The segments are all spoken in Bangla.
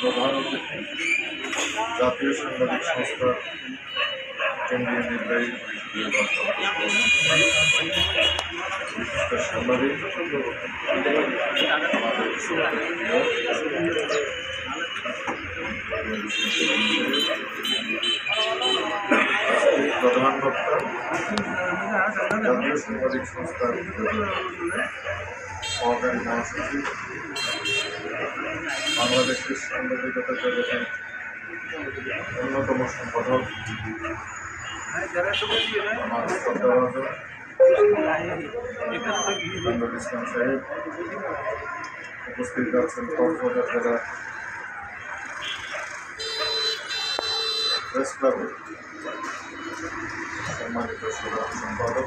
প্রধান অতিথি জাতীয় সাংবাদিক সংস্থা কেন্দ্রীয় নির্বাহী পরিষদের ভারপ্রাপ্ত বিশিষ্ট সাংবাদিক আমাদের প্রিয় আজকে প্রধান বক্তা জাতীয় সাংবাদিক সংস্থার সহকারী মহাসচিব বাংলাদেশের সাংবাদিকতা জগতের অন্যতম সম্পাদক। আমার শ্রদ্ধাভাজন ইমরানুল ইসলাম সাহেব উপস্থিত আছেন কক্সবাজার সাধারণ সম্পাদক।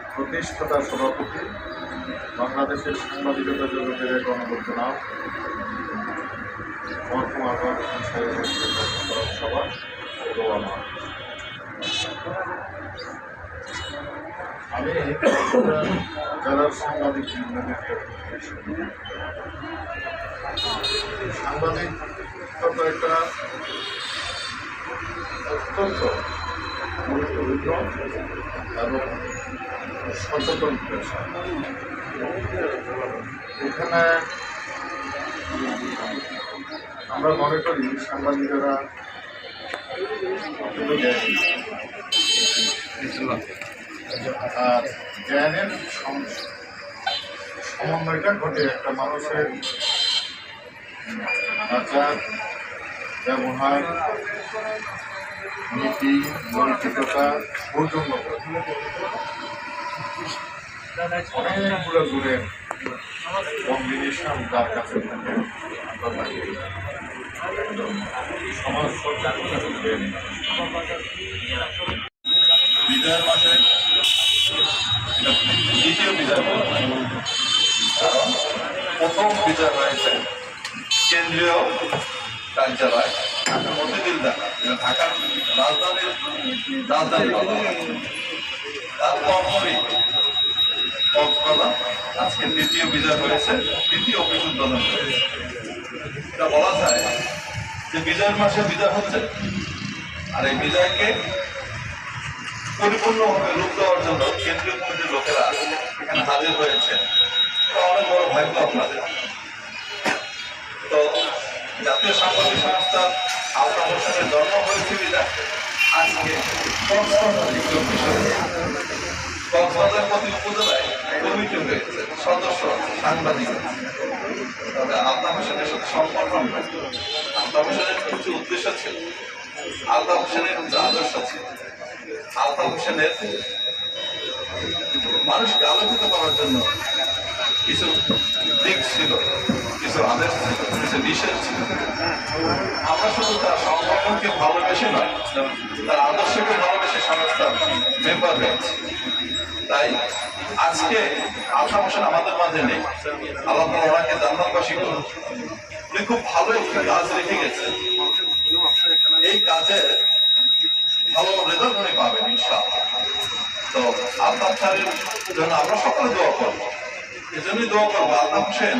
প্রতিষ্ঠাতা সভাপতি, বাংলাদেশের সাংবাদিকতা জগতের এক অনবদ্য নাম স্মরণ সভা দোয়া আমি জেলার সাংবাদিক ইউনিয়নের সাংবাদিক একটা অত্যন্ত গুরুত্বপূর্ণ এবং সচেতন এখানে আমরা মনে করি সাংবাদিকেরা আর জ্ঞানের সম- সমন্বয়টা ঘটে একটা মানুষের আচার, ব্যবহার নীতি নৈতিকতা সৌজন্যতা অনেকগুলো গুণের কম্বিনেশন তার কাছে থাকে। প্রথম বিজয় হয়েছে কেন্দ্রীয় কার্যালয় ঢাকা মতিদিলদা এটা ঢাকার রাজধানীর রাজধানী বলা। তার পরপরই কক্সবাজার, আজকে দ্বিতীয় বিজয় হয়েছে, দ্বিতীয় অফিস উদ্বোধন হয়েছে। এটা বলা যায় যে বিজয়ের মাসে বিজয় হচ্ছে, আর এই বিজয়কে পরিপূর্ণভাবে রূপ দেওয়ার জন্য কেন্দ্রীয় কমিটির লোকেরা এখানে হাজির হয়েছে। অনেক বড় ভাগ্য আপনাদের। জাতীয় সাংবাদিক সংস্থা আলতা হোসেনের জন্ম হয়েছে বিদায় আজকে কক্সবাজার প্রতি উপজেলায় কমিটি হয়েছে সদস্য সাংবাদিক। তবে আলতা হোসেনের সাথে সম্পর্ক। আলতা হোসেনের কিছু উদ্দেশ্য ছিল আলতা হোসেনের কিছু আদর্শ ছিল আলতা হোসেনের মানুষকে আলোকিত করার জন্য কিছু দিক ছিল, কিছু আদেশ ছিল, কিছু নিষেধ ছিল। আমরা শুধু তার সংগঠনকে ভালোবেসে নয়, তার আদর্শকে ভালোবেসে সংস্থার মেম্বার হয়েছি। তাই আজকে আলতা হোসেন আমাদের মাঝে নেই। আল্লাহ ওনাকে জান্নাতবাসী করুন উনি খুব ভালো একটি কাজ রেখে গেছেন এই কাজের ভালো রেজাল্ট উনি পাবেন ইনশাআল্লাহ। তো আলতাফ স্যারের জন্য আমরা সকলে দোয়া করব। এজন্যই দোয়া করব আলতাফ হোসেন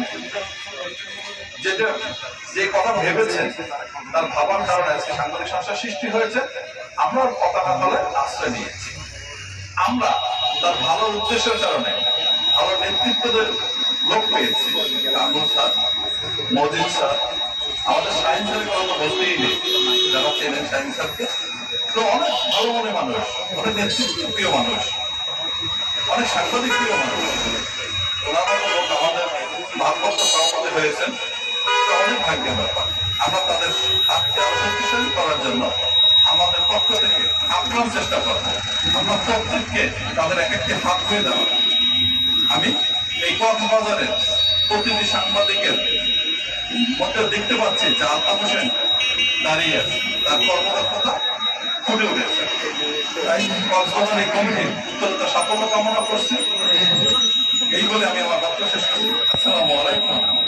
যেটা যে কথা ভেবেছেন, তার ভাবার কারণে আজকে সাংবাদিক সংস্থার সৃষ্টি হয়েছে আমরা পতাকা তলে আশ্রয় নিয়েছি। আমরা তার ভালো উদ্দেশ্যের কারণে ভালো নেতৃত্বদের লোক পেয়েছি, কামরুল স্যার, মজিদ স্যার, আমাদের সায়েন্স স্যারের কথা তো বলতেই নেই, যারা চেনেন সায়েন্স স্যারকে। তো অনেক ভালো মনে মানুষ, অনেক নেতৃত্ব প্রিয় মানুষ, অনেক সাংবাদিক প্রিয় মানুষ। আমাদের ভারপ্রাপ্ত সভাপতি হয়েছেন অনেক ভাগ্যের ব্যাপার আমরা তাদের হাতকে আরও করার জন্য আমাদের পক্ষ থেকে আপ্রাণ চেষ্টা করব আমরা প্রত্যেককে তাদের এক একটি হাত ধুয়ে দেওয়া আমি এই কক্সবাজারের প্রতিটি সাংবাদিকের মধ্যে দেখতে পাচ্ছি যে আলতাফ হোসেন দাঁড়িয়ে আছে তার কর্মদক্ষতা ফুটে উঠেছে তাই কক্সবাজার এই কমিটি উত্তরতা সাফল্য কামনা করছি। এই বলে আমি আমার বক্তব্য শেষ করছি আসসালামু আলাইকুম।